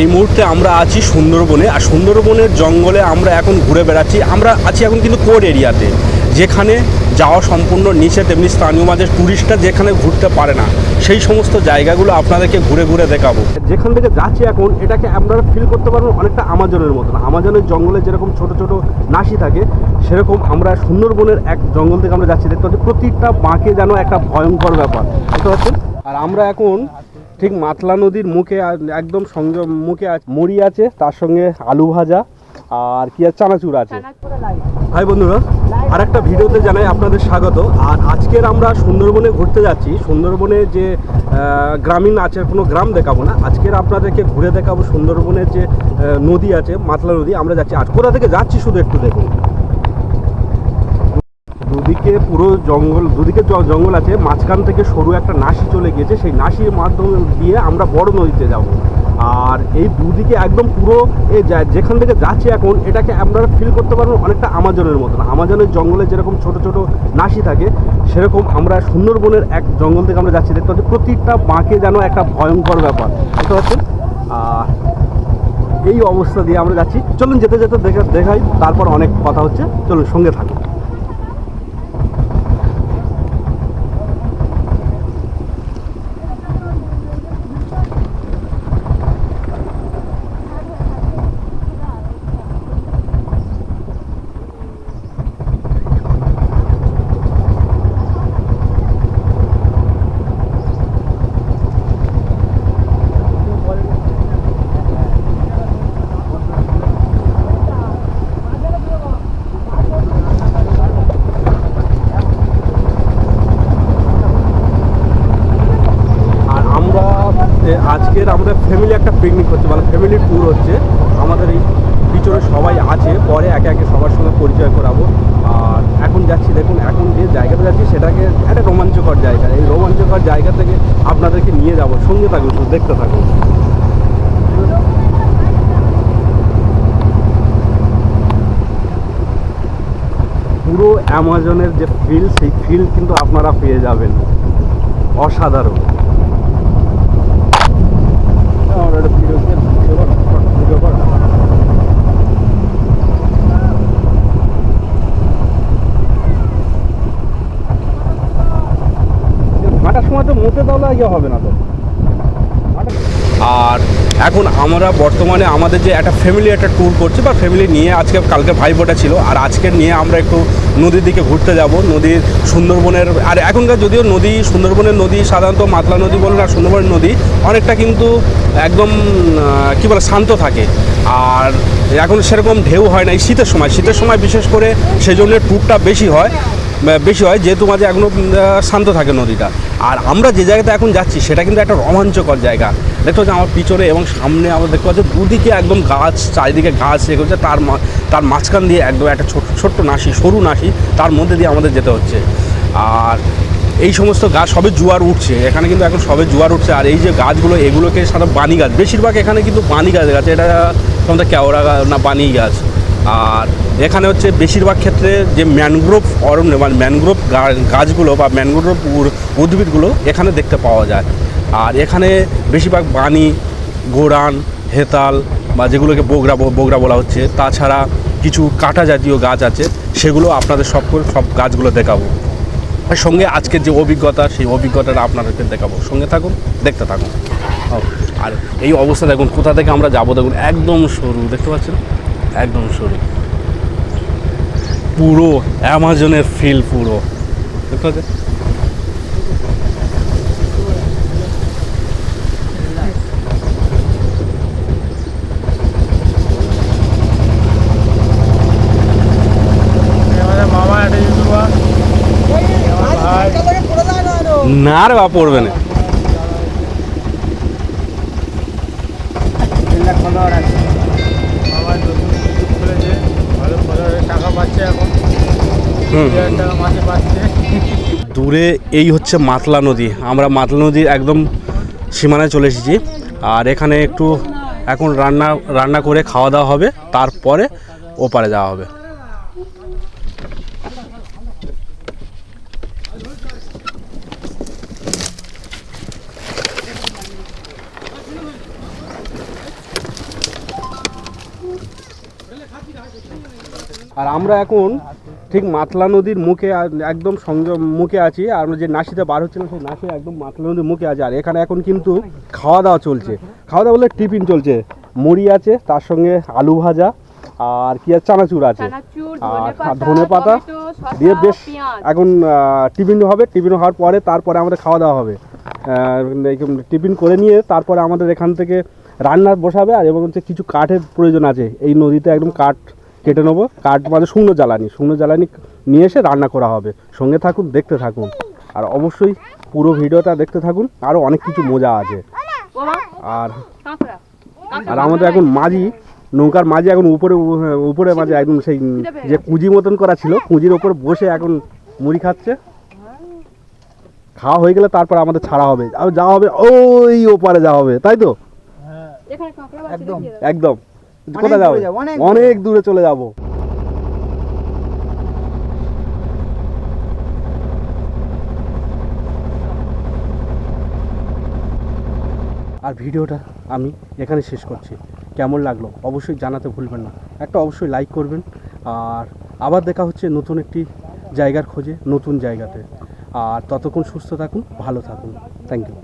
এই মুহূর্তে আমরা আছি সুন্দরবনে, আর সুন্দরবনের জঙ্গলে আমরা এখন ঘুরে বেড়াচ্ছি। আমরা আছি এখন কিন্তু কোড এরিয়াতে, যেখানে যাওয়া সম্পূর্ণ নিচে তেমনি স্থানীয় মাঝে ট্যুরিস্টরা যেখানে ঘুরতে পারে না, সেই সমস্ত জায়গাগুলো আপনাদেরকে ঘুরে ঘুরে দেখাবো। যেখান থেকে যাচ্ছি এখন, এটাকে আপনারা ফিল করতে পারবেন অনেকটা আমাজনের মতন। আমাজনের জঙ্গলে যেরকম ছোট ছোট নাসি থাকে, সেরকম আমরা সুন্দরবনের এক জঙ্গল থেকে আমরা যাচ্ছি। দেখতে পাচ্ছি, প্রতিটা বাঁকে যেন একটা ভয়ঙ্কর ব্যাপার। দেখতে পাচ্ছেন? আর আমরা এখন ঠিক মাতলা নদীর মুখে একদম সংযম মুখে মুড়ি আছে তার সঙ্গে আলু ভাজা আর কি আর চানাচুর আছে। ভাই বন্ধুরা আর একটা ভিডিওতে জানাই আপনাদের স্বাগত। আর আজকের আমরা সুন্দরবনে ঘুরতে যাচ্ছি। সুন্দরবনে যে গ্রামীণ আছে কোনো গ্রাম দেখাবো না। আজকের আপনাদেরকে ঘুরে দেখাবো সুন্দরবনের যে নদী আছে মাতলা নদী। আমরা যাচ্ছি আজ। কোথা থেকে যাচ্ছি শুধু একটু দেখুন। দুদিকে পুরো জঙ্গল, দুদিকে জঙ্গল আছে, মাঝখান থেকে সরু একটা নাসি চলে গিয়েছে, সেই নাসির মাধ্যমে দিয়ে আমরা বড় নদীতে যাব। আর এই দুদিকে একদম পুরো যা- যেখান থেকে যাচ্ছি এখন, এটাকে আপনারা ফিল করতে পারবেন অনেকটা আমাজনের মতন। আমাজনের জঙ্গলে যেরকম ছোট ছোট নাসি থাকে, সেরকম আমরা সুন্দরবনের এক জঙ্গল থেকে আমরা যাচ্ছি। দেখতে পাচ্ছি প্রতিটা বাঁকে যেন একটা ভয়ঙ্কর ব্যাপার। দেখতে পাচ্ছেন? এই অবস্থা দিয়ে আমরা যাচ্ছি। চলুন যেতে যেতে দেখা, দেখাই, তারপর অনেক কথা হচ্ছে। চলুন সঙ্গে থাকুন আর আমরা এ, আজকের আমরা ফ্যামিলি একটা পিকনিক করছি মানে ফ্যামিলি ট্যুর হচ্ছে। আমাদের এই পিছনে সবাই আছে, পরে একে একে সবার সঙ্গে পরিচয় করাবো। আর এখন যাচ্ছি, দেখুন, এখন যে জায়গাতে যাচ্ছি, সেটাকে একটা রোমাঞ্চকর জায়গা। এই রোমাঞ্চকর জায়গা থেকে আপনাদেরকে নিয়ে যাব। সঙ্গে থাকুন দেখতে থাকুন। পুরো অ্যামাজনের যে ফিল সেই ফিল কিন্তু আপনারা পেয়ে যাবেন। অসাধারণ আমার একটা ভিডিও ভিডিও কর ভিডিও কর হাঁটার সময় তো মুখে দাও লাগিয়ে হবে না তো। আর এখন আমরা বর্তমানে আমাদের যে একটা ফ্যামিলি একটা ট্যুর করছি, বা ফ্যামিলি নিয়ে আজকে, কালকে ভাইফোঁটা ছিল, আর আজকে নিয়ে আমরা একটু নদীর দিকে ঘুরতে যাব, নদীর সুন্দরবনের, আর এখনকার যদিও নদী, সুন্দরবনের নদী, সাধারণত মাতলা নদী বলুন আর সুন্দরবনের নদী, অনেকটা কিন্তু একদম কী বলে, শান্ত থাকে। আর এখন সেরকম ঢেউ হয় না, এই শীতের সময় শীতের সময় বিশেষ করে সেই জন্য ট্যুরটা বেশি হয়। বেশি হয়, যেহেতু মাঝে এখনও শান্ত থাকে নদীটা। আর আমরা যে জায়গাতে এখন যাচ্ছি, সেটা কিন্তু একটা রোমাঞ্চকর জায়গা। দেখতে পাচ্ছি আমার পিছনে এবং সামনে আমরা দেখতে পাচ্ছি দুদিকে একদম গাছ, চারিদিকে গাছ, এ করছে, তার তার মাঝখান দিয়ে একদম একটা ছোট, ছোট্ট নাসি, সরু নাসি, তার মধ্যে দিয়ে আমাদের যেতে হচ্ছে। আর এই সমস্ত গাছ সবে জোয়ার উঠছে, এখানে কিন্তু এখন সবে জোয়ার উঠছে। আর এই যে গাছগুলো, এগুলোকে সাধারণত বানি গাছ, বেশিরভাগ এখানে কিন্তু বানি গাছ গাছ, এটা সাধারণত কেওড়া গাছ না বানি গাছ। আর এখানে হচ্ছে বেশিরভাগ ক্ষেত্রে যে ম্যানগ্রোভ অরণ্য মানে ম্যানগ্রোভ গাছগুলো বা ম্যানগ্রোভ উদ্ভিদগুলো এখানে দেখতে পাওয়া যায়। আর এখানে বেশিরভাগ বানি গোড়ান হেতাল বা যেগুলোকে বগরা বগরা বলা হচ্ছে, তাছাড়া কিছু কাঁটা জাতীয় গাছ আছে, সেগুলো আপনাদের সব সব গাছগুলো দেখাবো। আর সঙ্গে আজকের যে অভিজ্ঞতা, সেই অভিজ্ঞতাটা আপনাদেরকে দেখাবো। সঙ্গে থাকুন, দেখতে থাকুন। আর এই অবস্থা দেখুন, কোথা থেকে আমরা যাব দেখুন, একদম সরু, দেখতে পাচ্ছেন? একদম সরু পুরো অ্যামাজনের ফিল পুরো। দেখতে পাচ্ছেন? না রে বা পড়বে না। মামা নতুন ইউটিউব ভালো টাকা পাচ্ছে এখন। হুম। দু হাজার টাকা মাসে পাচ্ছে। দূরে এই হচ্ছে মাতলা নদী। আমরা মাতলা নদীর একদম সীমানায় চলে এসেছি। আর এখানে একটু এখন রান্না রান্না করে খাওয়া দাওয়া হবে। তারপরে ওপারে যাওয়া হবে। আর আমরা এখন ঠিক মাতলা নদীর মুখে একদম সংযম মুখে আছি আর আমরা যে নাসিতে বার হচ্ছিলাম সেই নাসি একদম মাতলা নদীর মুখে আছে। আর এখানে এখন কিন্তু খাওয়া দাওয়া চলছে। খাওয়া দাওয়া বলে টিফিন চলছে। মুড়ি আছে তার সঙ্গে আলু ভাজা আর কি আছে? চানাচুর আছে। আর ধনেপাতা ধনে পাতা দিয়ে বেশ এখন টিফিন হবে। টিফিন হওয়ার পরে তারপরে আমাদের খাওয়া দাওয়া হবে টিফিন করে নিয়ে তারপরে আমাদের এখান থেকে রান্না বসাবে আর এবং হচ্ছে কিছু কাঠের প্রয়োজন আছে। এই নদীতে একদম কাঠ কেটে নেব। কাঠ মানে শুকনো জ্বালানি। শুকনো জ্বালানি নিয়ে এসে রান্না করা হবে। সঙ্গে থাকুন দেখতে থাকুন। আর অবশ্যই পুরো ভিডিওটা দেখতে থাকুন। আরও অনেক কিছু মজা আছে। আর আর আমাদের এখন মাঝি নৌকার মাঝি এখন উপরে উপরে মাঝে একদম সেই যে কুঁজি মতন করা ছিল কুঁজির ওপর বসে এখন মুড়ি খাচ্ছে। খাওয়া হয়ে গেলে তারপর আমাদের ছাড়া হবে। আর যাওয়া হবে ওই ওপারে যাওয়া হবে তাই তো? একদম। কোথায় যাব। অনেক দূরে চলে যাব। আর ভিডিওটা আমি এখানে শেষ করছি। কেমন লাগল অবশ্যই জানাতে ভুলবেন না। একটা অবশ্যই লাইক করবেন। আর আবার দেখা হচ্ছে নতুন একটি জায়গার খোঁজে নতুন জায়গাতে। আর ততক্ষণ সুস্থ থাকুন ভালো থাকুন। Thank you